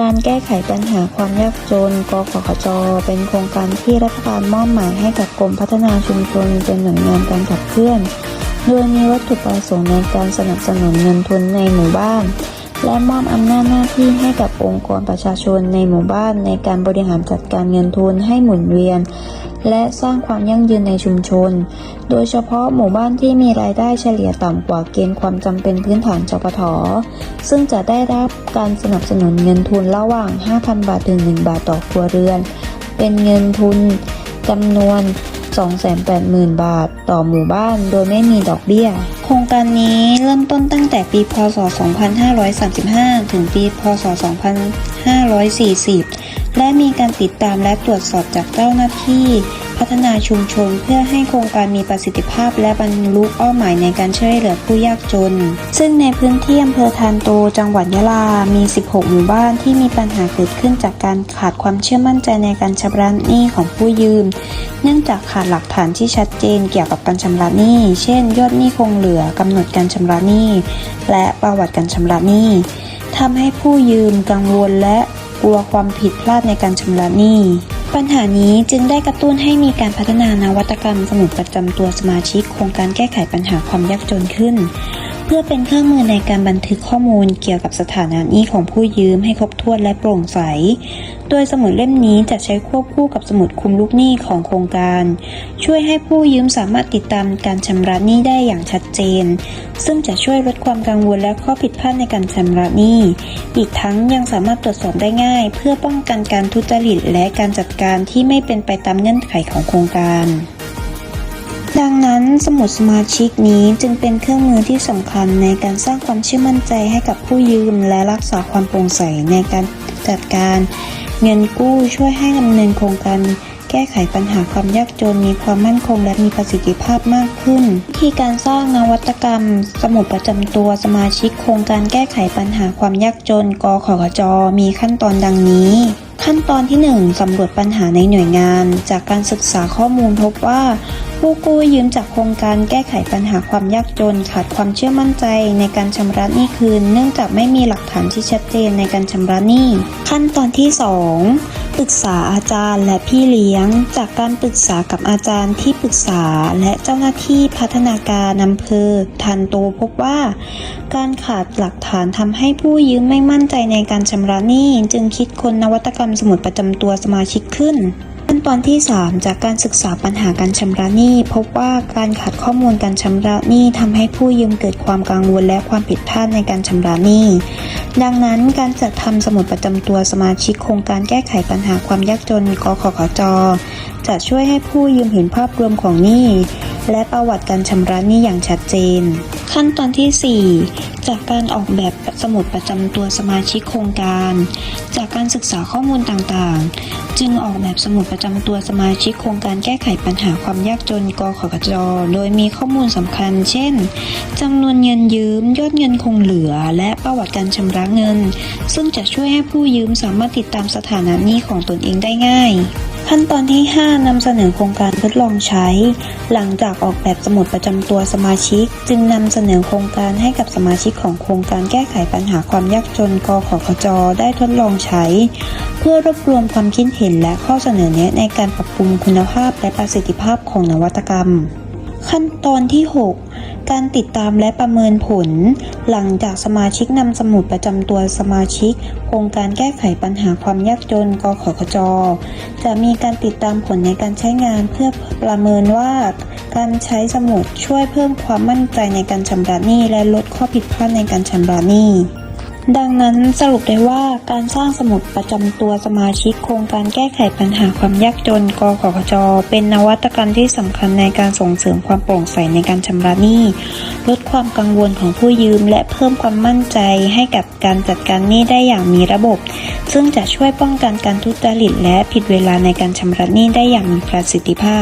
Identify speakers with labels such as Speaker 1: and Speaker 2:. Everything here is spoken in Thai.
Speaker 1: การแก้ไขปัญหาความยากจน กขขจ เป็นโครงการที่รัฐบาลมอบหมายให้กับกรมพัฒนาชุมชนเป็นหน่วยงานการขับเคลื่อน โดยมีวัตถุประสงค์ในการสนับสนุนเงินทุนในหมู่บ้าน และมอบอำนาจหน้าที่ให้กับองค์กรประชาชนในหมู่บ้านในการบริหารจัดการเงินทุนให้หมุนเวียน และสร้างความยั่งยืนในชุมชน โดยเฉพาะหมู่บ้านที่มีรายได้เฉลี่ยต่ำกว่าเกณฑ์ความจำเป็นพื้นฐานจปทซึ่งจะได้รับการสนับสนุนเงินทุนระหว่าง 5,000 บาทถึง 1 บาทต่อครัวเรือน เป็นเงินทุนจำนวน 280,000 บาทต่อหมู่บ้านโดยไม่มีดอกเบี้ย โครงการนี้เริ่มต้นตั้งแต่ปี พศ 2535 ถึงปี พศ 2540 และมีการติดตามและตรวจสอบจากเจ้าหน้าที่ พัฒนาชุมชนเพื่อให้โครงการมีประสิทธิภาพ และบรรลุเป้าหมายในการช่วยเหลือผู้ยากจน ซึ่งในพื้นที่อำเภอทานโตจังหวัดยะลา มี 16 หมู่บ้านที่มีปัญหาเกิดขึ้นจากการขาดความเชื่อมั่นใจในการชำระหนี้ของผู้ยืม เนื่องจากขาดหลักฐานที่ชัดเจนเกี่ยวกับการชำระหนี้ เช่น ยอดหนี้คงเหลือกำหนดการชำระหนี้ และประวัติการชำระหนี้ทำให้ผู้ยืมกังวลและ กลัวความผิดพลาดในการชำระหนี้ปัญหานี้จึงได้กระตุ้นให้มีการพัฒนานวัตกรรมสมุดประจำตัวสมาชิก โครงการแก้ไขปัญหาความยากจนขึ้น เพื่อเป็นเครื่องมือในการบันทึกข้อมูลเกี่ยวกับสถานะหนี้ของผู้ยืมให้ครบถ้วนและโปร่งใส โดยสมุดเล่มนี้จะใช้ควบคู่กับสมุดคุมลูกหนี้ของโครงการ ช่วยให้ผู้ยืมสามารถติดตามการชำระหนี้ได้อย่างชัดเจน ซึ่งจะช่วยลดความกังวลและข้อผิดพลาดในการชำระหนี้ อีกทั้งยังสามารถตรวจสอบได้ง่าย เพื่อป้องกันการทุจริตและการจัดการที่ไม่เป็นไปตามเงื่อนไขของโครงการ สมุดสมาชิกนี้จึงเป็นเครื่องมือที่สำคัญในการสร้างความเชื่อมั่นใจให้กับผู้ยืม และรักษาความโปร่งใสในการจัดการเงินกู้ช่วยให้ดำเนินโครงการแก้ไขปัญหาความยากจนมีความมั่นคง และมีประสิทธิภาพมากขึ้น วิธีการสร้างนวัตกรรม สมุดประจำตัวสมาชิกโครงการแก้ไขปัญหาความยากจนกขขจ มีขั้นตอนดังนี้ ขั้นตอนที่ 1สำรวจปัญหาในหน่วยงาน จากการศึกษาข้อมูลพบว่า ผู้กู้ยืมจากโครงการแก้ไขปัญหาความยากจน ขาดความเชื่อมั่นใจในการชำระหนี้คืน เนื่องจากไม่มีหลักฐานที่ชัดเจนในการชำระหนี้ ขั้นตอนที่ 2 ปรึกษาอาจารย์และพี่เลี้ยง จากการปรึกษากับอาจารย์ที่ปรึกษาและเจ้าหน้าที่พัฒนาการอำเภอทันโตพบว่า การขาดหลักฐานทำให้ผู้ยืมไม่มั่นใจในการชำระหนี้ จึงคิดค้นนวัตกรรมสมุดประจำตัวสมาชิกขึ้น นตอนที่ 3 จากการศึกษาปัญหาการชำระหนี้ พบว่าการขาดข้อมูลการชำระหนี้ทำให้ผู้ยืมเกิดความกังวลและความผิดพลาดในการชำระหนี้ ดังนั้นการจัดทำสมุดประจำตัวสมาชิกโครงการแก้ไขปัญหาความยากจนกขขจจะช่วยให้ผู้ยืมเห็นภาพรวมของหนี้ และประวัติการชำระหนี้อย่างชัดเจน ขั้นตอนที่ 4 จากการออกแบบสมุดประจำตัวสมาชิกโครงการ จากการศึกษาข้อมูลต่างๆ จึงออกแบบสมุดประจำตัวสมาชิกโครงการแก้ไขปัญหาความยากจนกขขจโดยมีข้อมูลสำคัญ เช่นจำนวนเงินยืม ยอดเงินคงเหลือ และประวัติการชำระเงิน ซึ่งจะช่วยให้ผู้ยืมสามารถติดตามสถานะหนี้ของตนเองได้ง่าย ขั้นตอนที่ 5นำเสนอโครงการทดลองใช้ หลังจากออกแบบสมุดประจำตัวสมาชิก จึงนำเสนอโครงการให้กับสมาชิกของโครงการแก้ไขปัญหาความยากจนกขขจ ได้ทดลองใช้ เพื่อรวบรวมความคิดเห็นและข้อเสนอแนะในการปรับปรุงคุณภาพและประสิทธิภาพของนวัตกรรม ขั้นตอนที่ 6 การติดตามและประเมินผล หลังจากสมาชิกนำสมุดประจำตัวสมาชิก โครงการแก้ไขปัญหาความยากจนกขขจ จะมีการติดตามผลในการใช้งานเพื่อประเมินว่า การใช้สมุดช่วยเพิ่มความมั่นใจในการชำระหนี้และลดข้อผิดพลาดในการชำระหนี้ ดังนั้นสรุปได้ว่าการสร้างสมุดประจำตัวสมาชิกโครงการแก้ไขปัญหาความยากจนกขขจ เป็นนวัตกรรมที่สำคัญในการส่งเสริมความโปร่งใสในการชำระหนี้ ลดความกังวลของผู้ยืม และเพิ่มความมั่นใจให้กับการจัดการหนี้ได้อย่างมีระบบ ซึ่งจะช่วยป้องกันการทุจริตและผิดเวลาในการชำระหนี้ได้อย่างมีประสิทธิภาพ